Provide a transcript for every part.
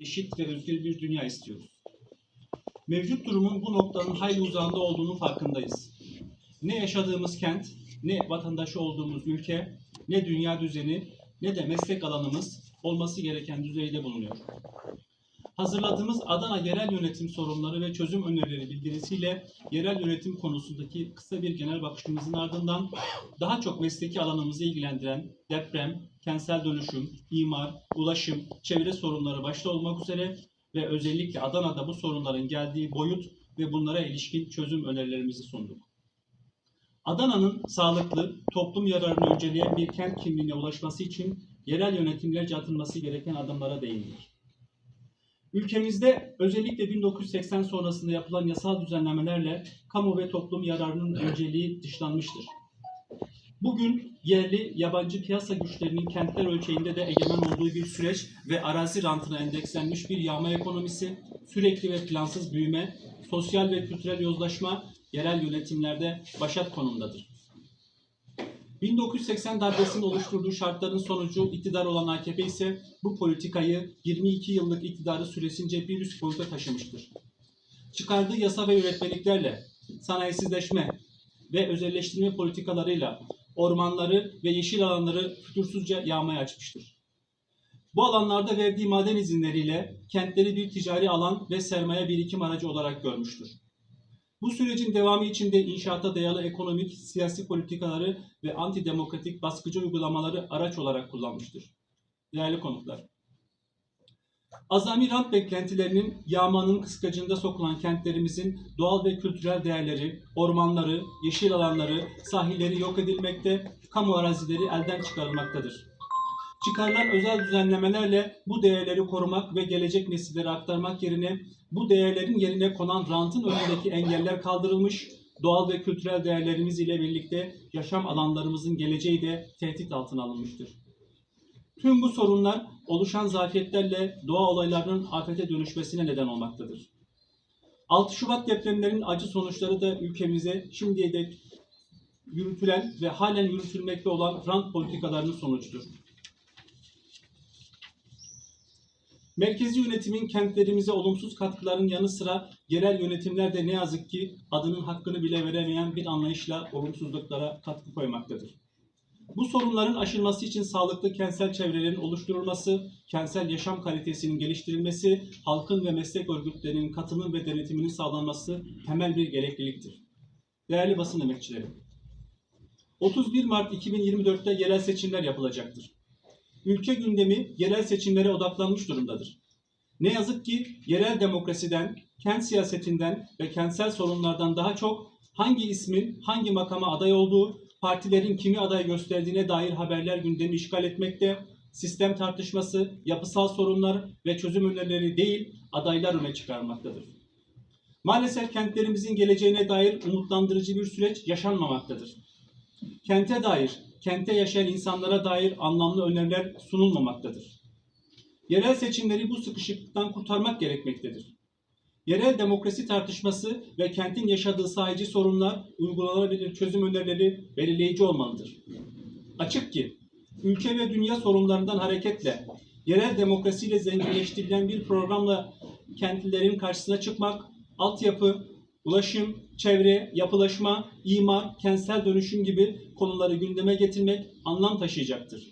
eşit ve özgür bir dünya istiyoruz. Mevcut durumun bu noktanın hayli uzağında olduğunu farkındayız. Ne yaşadığımız kent, ne vatandaşı olduğumuz ülke, ne dünya düzeni, ne de meslek alanımız olması gereken düzeyde bulunuyor. Hazırladığımız Adana Yerel Yönetim Sorunları ve Çözüm Önerileri bildirisiyle yerel yönetim konusundaki kısa bir genel bakışımızın ardından daha çok mesleki alanımızı ilgilendiren deprem, kentsel dönüşüm, imar, ulaşım, çevre sorunları başta olmak üzere ve özellikle Adana'da bu sorunların geldiği boyut ve bunlara ilişkin çözüm önerilerimizi sunduk. Adana'nın sağlıklı, toplum yararını önceleyen bir kent kimliğine ulaşması için yerel yönetimlerce atılması gereken adımlara değindik. Ülkemizde özellikle 1980 sonrasında yapılan yasal düzenlemelerle kamu ve toplum yararının önceliği dışlanmıştır. Bugün yerli, yabancı piyasa güçlerinin kentler ölçeğinde de egemen olduğu bir süreç ve arazi rantına endekslenmiş bir yağma ekonomisi, sürekli ve plansız büyüme, sosyal ve kültürel yozlaşma yerel yönetimlerde başat konumdadır. 1980 darbesinin oluşturduğu şartların sonucu iktidar olan AKP ise bu politikayı 22 yıllık iktidarı süresince bir üst boyuta taşımıştır. Çıkardığı yasa ve yönetmeliklerle sanayisizleşme ve özelleştirme politikalarıyla ormanları ve yeşil alanları fütursuzca yağmaya açmıştır. Bu alanlarda verdiği maden izinleriyle kentleri bir ticari alan ve sermaye birikim aracı olarak görmüştür. Bu sürecin devamı içinde inşaata dayalı ekonomik, siyasi politikaları ve antidemokratik baskıcı uygulamaları araç olarak kullanmıştır. Değerli konuklar. Azami rant beklentilerinin yağmanın kıskacında sokulan kentlerimizin doğal ve kültürel değerleri, ormanları, yeşil alanları, sahilleri yok edilmekte, kamu arazileri elden çıkarılmaktadır. Çıkarılan özel düzenlemelerle bu değerleri korumak ve gelecek nesillere aktarmak yerine bu değerlerin yerine konan rantın önündeki engeller kaldırılmış, doğal ve kültürel değerlerimiz ile birlikte yaşam alanlarımızın geleceği de tehdit altına alınmıştır. Tüm bu sorunlar oluşan zafiyetlerle doğa olaylarının afete dönüşmesine neden olmaktadır. 6 Şubat depremlerinin acı sonuçları da ülkemize şimdiye dek yürütülen ve halen yürütülmekte olan rant politikalarının sonucudur. Merkezi yönetimin kentlerimize olumsuz katkıların yanı sıra yerel yönetimler de ne yazık ki adının hakkını bile veremeyen bir anlayışla olumsuzluklara katkı koymaktadır. Bu sorunların aşılması için sağlıklı kentsel çevrelerin oluşturulması, kentsel yaşam kalitesinin geliştirilmesi, halkın ve meslek örgütlerinin katılım ve denetiminin sağlanması temel bir gerekliliktir. Değerli basın emekçileri, 31 Mart 2024'te yerel seçimler yapılacaktır ülke gündemi yerel seçimlere odaklanmış durumdadır. Ne yazık ki yerel demokrasiden, kent siyasetinden ve kentsel sorunlardan daha çok hangi ismin hangi makama aday olduğu, partilerin kimi aday gösterdiğine dair haberler gündemi işgal etmekte, sistem tartışması, yapısal sorunlar ve çözüm önerileri değil, adaylar öne çıkarmaktadır. Maalesef kentlerimizin geleceğine dair umutlandırıcı bir süreç yaşanmamaktadır. Kente dair kente yaşayan insanlara dair anlamlı öneriler sunulmamaktadır. Yerel seçimleri bu sıkışıklıktan kurtarmak gerekmektedir. Yerel demokrasi tartışması ve kentin yaşadığı sahici sorunlar uygulanabilir çözüm önerileri belirleyici olmalıdır. Açık ki ülke ve dünya sorunlarından hareketle yerel demokrasiyle zenginleştirilen bir programla kentlilerin karşısına çıkmak, altyapı, ulaşım, çevre, yapılaşma, imar, kentsel dönüşüm gibi konuları gündeme getirmek anlam taşıyacaktır.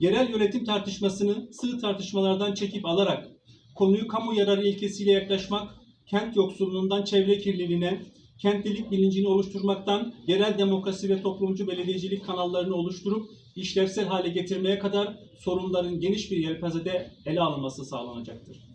Yerel yönetim tartışmasını sığ tartışmalardan çekip alarak konuyu kamu yararı ilkesiyle yaklaşmak, kent yoksulluğundan çevre kirliliğine, kentlilik bilincini oluşturmaktan yerel demokrasi ve toplumcu belediyecilik kanallarını oluşturup işlevsel hale getirmeye kadar sorunların geniş bir yelpazede ele alınması sağlanacaktır.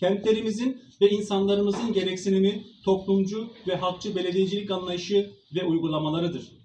Kentlerimizin ve insanlarımızın gereksinimi toplumcu ve halkçı belediyecilik anlayışı ve uygulamalarıdır.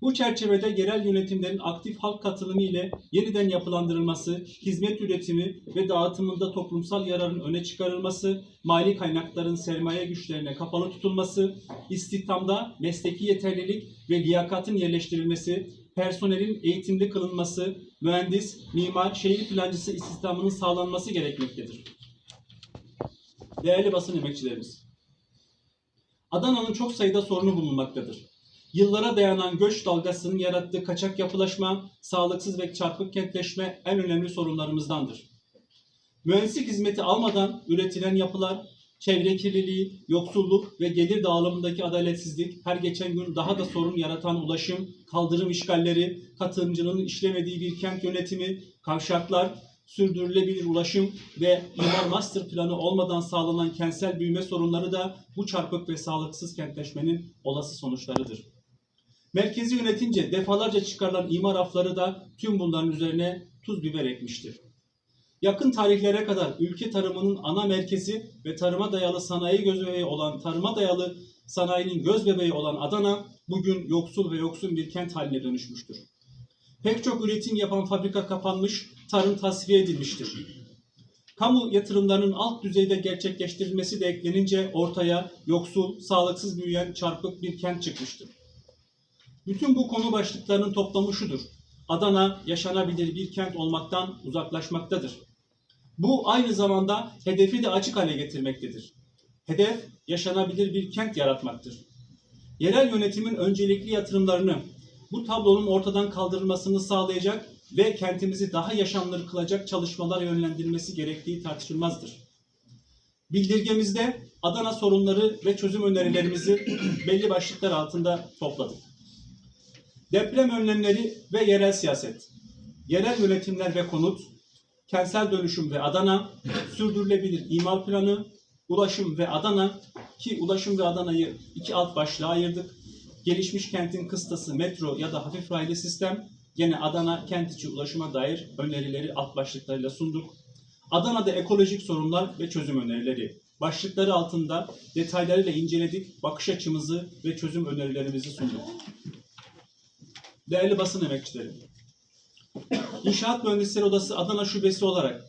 Bu çerçevede yerel yönetimlerin aktif halk katılımı ile yeniden yapılandırılması, hizmet üretimi ve dağıtımında toplumsal yararın öne çıkarılması, mali kaynakların sermaye güçlerine kapalı tutulması, istihdamda mesleki yeterlilik ve liyakatın yerleştirilmesi, personelin eğitimli kılınması, mühendis, mimar, şehir plancısı istihdamının sağlanması gerekmektedir. Değerli basın emekçilerimiz, Adana'nın çok sayıda sorunu bulunmaktadır. Yıllara dayanan göç dalgasının yarattığı kaçak yapılaşma, sağlıksız ve çarpık kentleşme en önemli sorunlarımızdandır. Mühendislik hizmeti almadan üretilen yapılar, çevre kirliliği, yoksulluk ve gelir dağılımındaki adaletsizlik her geçen gün daha da sorun yaratan ulaşım, kaldırım işgalleri, katılımcının işlemediği bir kent yönetimi, kavşaklar, sürdürülebilir ulaşım ve imar master planı olmadan sağlanan kentsel büyüme sorunları da bu çarpık ve sağlıksız kentleşmenin olası sonuçlarıdır. Merkezi yönetimce defalarca çıkarılan imar afları da tüm bunların üzerine tuz biber ekmiştir. Yakın tarihlere kadar ülke tarımının ana merkezi ve tarıma dayalı sanayi gözbebeği olan tarıma dayalı sanayinin gözbebeği olan Adana bugün yoksul ve yoksun bir kent haline dönüşmüştür. Pek çok üretim yapan fabrika kapanmış, tarım tasfiye edilmiştir. Kamu yatırımlarının alt düzeyde gerçekleştirilmesi de eklenince ortaya yoksul, sağlıksız büyüyen çarpık bir kent çıkmıştır. Bütün bu konu başlıklarının toplamı şudur. Adana yaşanabilir bir kent olmaktan uzaklaşmaktadır. Bu aynı zamanda hedefi de açık hale getirmektedir. Hedef yaşanabilir bir kent yaratmaktır. Yerel yönetimin öncelikli yatırımlarını bu tablonun ortadan kaldırılmasını sağlayacak ve kentimizi daha yaşanılır kılacak çalışmalar yönlendirmesi gerektiği tartışılmazdır. Bildirgemizde Adana sorunları ve çözüm önerilerimizi belli başlıklar altında topladık. Deprem önlemleri ve yerel siyaset, yerel yönetimler ve konut, kentsel dönüşüm ve Adana, sürdürülebilir imar planı, ulaşım ve Adana ki ulaşım ve Adana'yı iki alt başlığa ayırdık. Gelişmiş kentin kıstası metro ya da hafif raylı sistem, gene Adana kent içi ulaşıma dair önerileri alt başlıklarıyla sunduk. Adana'da ekolojik sorunlar ve çözüm önerileri. Başlıkları altında detaylarıyla inceledik, bakış açımızı ve çözüm önerilerimizi sunduk. Değerli basın emekçileri, İnşaat Mühendisleri Odası Adana Şubesi olarak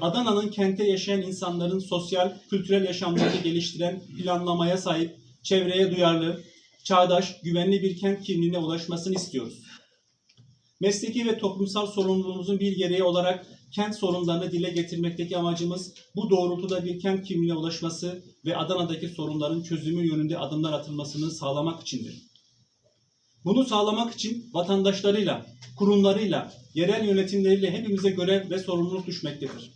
Adana'nın kente yaşayan insanların sosyal, kültürel yaşamlarını geliştiren, planlamaya sahip, çevreye duyarlı, çağdaş, güvenli bir kent kimliğine ulaşmasını istiyoruz. Mesleki ve toplumsal sorumluluğumuzun bir gereği olarak kent sorunlarını dile getirmekteki amacımız bu doğrultuda bir kent kimliğine ulaşması ve Adana'daki sorunların çözümü yönünde adımlar atılmasını sağlamak içindir. Bunu sağlamak için vatandaşlarıyla, kurumlarıyla, yerel yönetimleriyle hepimize görev ve sorumluluk düşmektedir.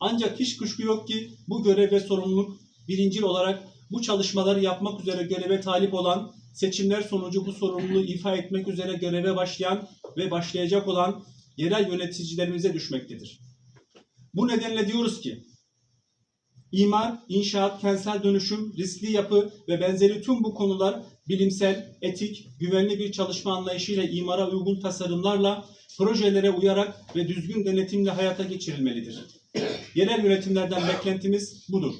Ancak hiç kuşku yok ki bu görev ve sorumluluk birincil olarak bu çalışmaları yapmak üzere göreve talip olan, seçimler sonucu bu sorumluluğu ifa etmek üzere göreve başlayan ve başlayacak olan yerel yöneticilerimize düşmektedir. Bu nedenle diyoruz ki, İmar, inşaat, kentsel dönüşüm, riskli yapı ve benzeri tüm bu konular bilimsel, etik, güvenli bir çalışma anlayışıyla imara uygun tasarımlarla, projelere uyarak ve düzgün denetimle hayata geçirilmelidir. Yerel yönetimlerden beklentimiz budur.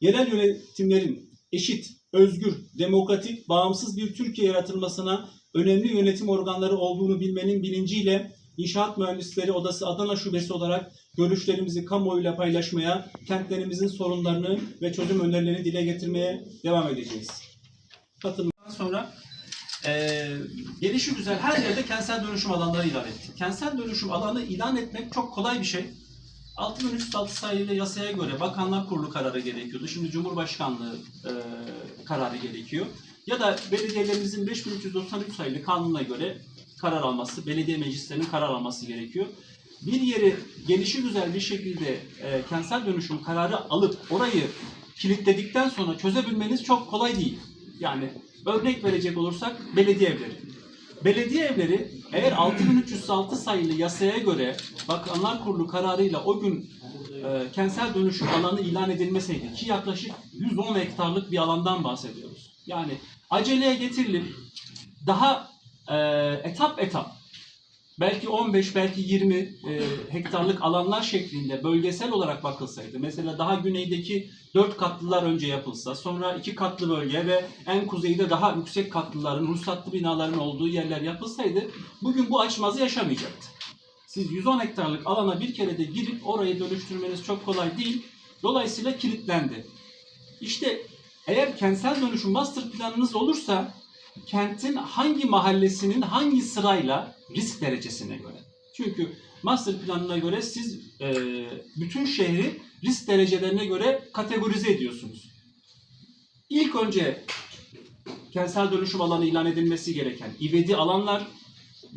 Yerel yönetimlerin eşit, özgür, demokratik, bağımsız bir Türkiye yaratılmasına önemli yönetim organları olduğunu bilmenin bilinciyle İnşaat Mühendisleri Odası Adana Şubesi olarak görüşlerimizi kamuoyuyla paylaşmaya, kentlerimizin sorunlarını ve çözüm önerilerini dile getirmeye devam edeceğiz. Katılımdan sonra eee gelişi güzel her yerde kentsel dönüşüm alanları ilan ettik. Kentsel dönüşüm alanı ilan etmek çok kolay bir şey. 6306 sayılı yasaya göre Bakanlar Kurulu kararı gerekiyordu. Şimdi Cumhurbaşkanlığı eee kararı gerekiyor. Ya da belediyelerimizin 5393 sayılı kanuna göre karar alması, belediye meclislerinin karar alması gerekiyor. Bir yeri gelişi güzel bir şekilde e, kentsel dönüşüm kararı alıp orayı kilitledikten sonra çözebilmeniz çok kolay değil. Yani örnek verecek olursak belediye evleri. Belediye evleri eğer 6306 sayılı yasaya göre Bakanlar Kurulu kararıyla o gün e, kentsel dönüşüm alanı ilan edilmeseydi ki yaklaşık 110 hektarlık bir alandan bahsediyoruz. Yani aceleye getirilip daha e, etap etap belki 15 belki 20 e, hektarlık alanlar şeklinde bölgesel olarak bakılsaydı mesela daha güneydeki 4 katlılar önce yapılsa sonra 2 katlı bölge ve en kuzeyde daha yüksek katlıların ruhsatlı binaların olduğu yerler yapılsaydı bugün bu açmazı yaşamayacaktı. Siz 110 hektarlık alana bir kere de girip orayı dönüştürmeniz çok kolay değil. Dolayısıyla kilitlendi. İşte eğer kentsel dönüşüm master planınız olursa kentin hangi mahallesinin hangi sırayla risk derecesine göre. Çünkü master planına göre siz e, bütün şehri risk derecelerine göre kategorize ediyorsunuz. İlk önce kentsel dönüşüm alanı ilan edilmesi gereken ivedi alanlar,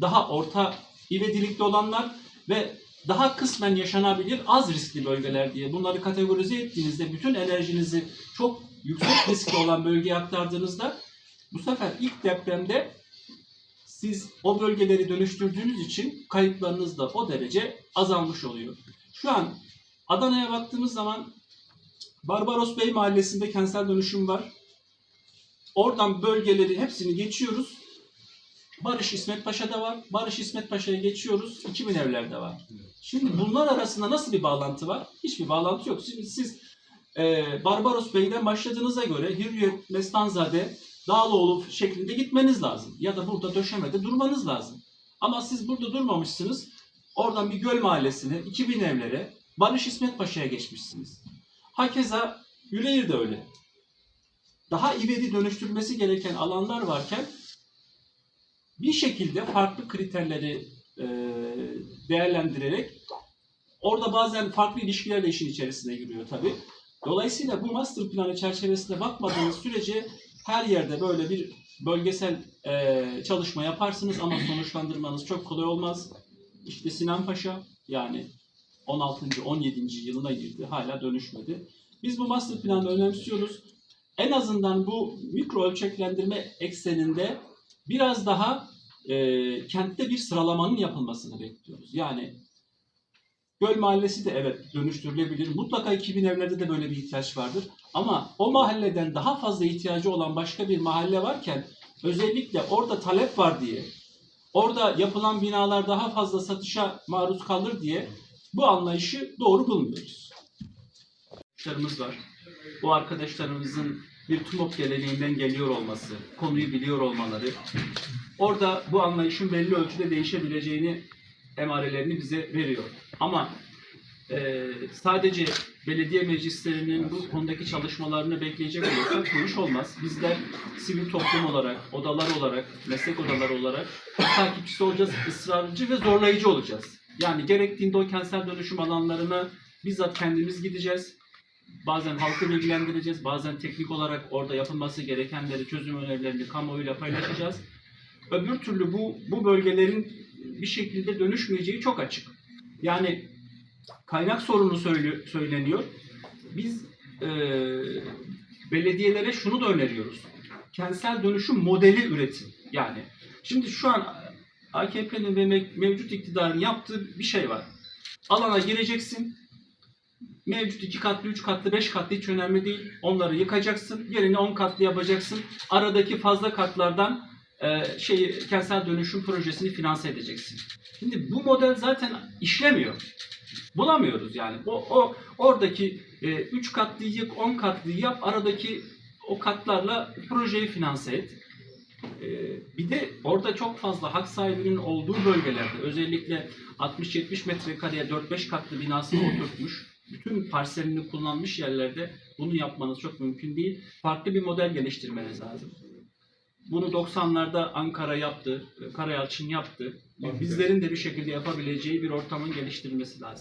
daha orta ivedilikli olanlar ve daha kısmen yaşanabilir az riskli bölgeler diye bunları kategorize ettiğinizde bütün enerjinizi çok yüksek riskli olan bölgeye aktardığınızda bu sefer ilk depremde siz o bölgeleri dönüştürdüğünüz için kayıplarınız da o derece azalmış oluyor. Şu an Adana'ya baktığımız zaman Barbaros Bey mahallesinde kentsel dönüşüm var. Oradan bölgeleri hepsini geçiyoruz. Barış İsmet Paşa'da var. Barış İsmet Paşa'ya geçiyoruz. 2000 evlerde var. Şimdi bunlar arasında nasıl bir bağlantı var? Hiçbir bağlantı yok. Şimdi siz e, Barbaros Bey'den başladığınıza göre Hürriyet, Mestanzade, Dağlıoğlu şeklinde gitmeniz lazım. Ya da burada döşemede durmanız lazım. Ama siz burada durmamışsınız. Oradan bir göl mahallesine, 2000 evlere, Barış İsmet Paşa'ya geçmişsiniz. Hakeza Yüreğir de öyle. Daha ivedi dönüştürmesi gereken alanlar varken bir şekilde farklı kriterleri e, değerlendirerek orada bazen farklı ilişkiler de işin içerisine giriyor tabii. Dolayısıyla bu master planı çerçevesinde bakmadığınız sürece her yerde böyle bir bölgesel e, çalışma yaparsınız ama sonuçlandırmanız çok kolay olmaz. İşte Sinan Paşa yani 16. 17. yılına girdi. Hala dönüşmedi. Biz bu master planı önemsiyoruz. En azından bu mikro ölçeklendirme ekseninde biraz daha e, kentte bir sıralamanın yapılmasını bekliyoruz. Yani Göl Mahallesi de evet dönüştürülebilir. Mutlaka 2000 evlerde de böyle bir ihtiyaç vardır. Ama o mahalleden daha fazla ihtiyacı olan başka bir mahalle varken özellikle orada talep var diye, orada yapılan binalar daha fazla satışa maruz kalır diye bu anlayışı doğru bulmuyoruz. Arkadaşlarımız var. Bu arkadaşlarımızın bir TUMOP geleneğinden geliyor olması, konuyu biliyor olmaları, orada bu anlayışın belli ölçüde değişebileceğini emarelerini bize veriyor. Ama e, sadece belediye meclislerinin bu konudaki çalışmalarını bekleyecek olursak bu iş olmaz. Bizler sivil toplum olarak, odalar olarak, meslek odaları olarak takipçisi olacağız, ısrarcı ve zorlayıcı olacağız. Yani gerektiğinde o kentsel dönüşüm alanlarına bizzat kendimiz gideceğiz. Bazen halkı bilgilendireceğiz, bazen teknik olarak orada yapılması gerekenleri, çözüm önerilerini kamuoyuyla paylaşacağız. Öbür türlü bu, bu bölgelerin bir şekilde dönüşmeyeceği çok açık. Yani kaynak sorunu söyle- söyleniyor. Biz e, belediyelere şunu da öneriyoruz. Kentsel dönüşüm modeli üretin. Yani şimdi şu an AKP'nin ve me- mevcut iktidarın yaptığı bir şey var. Alana gireceksin. Mevcut iki katlı, üç katlı, beş katlı hiç önemli değil. Onları yıkacaksın. Yerini on katlı yapacaksın. Aradaki fazla katlardan e, şeyi kentsel dönüşüm projesini finanse edeceksin. Şimdi bu model zaten işlemiyor. Bulamıyoruz yani. O, o oradaki 3 katlıyı yık, 10 katlıyı yap, aradaki o katlarla projeyi finanse et. E, bir de orada çok fazla hak sahibinin olduğu bölgelerde özellikle 60-70 metrekareye 4-5 katlı binasını oturtmuş, bütün parselini kullanmış yerlerde bunu yapmanız çok mümkün değil. Farklı bir model geliştirmeniz lazım. Bunu 90'larda Ankara yaptı, Karayalçın yaptı. Bizlerin de bir şekilde yapabileceği bir ortamın geliştirilmesi lazım.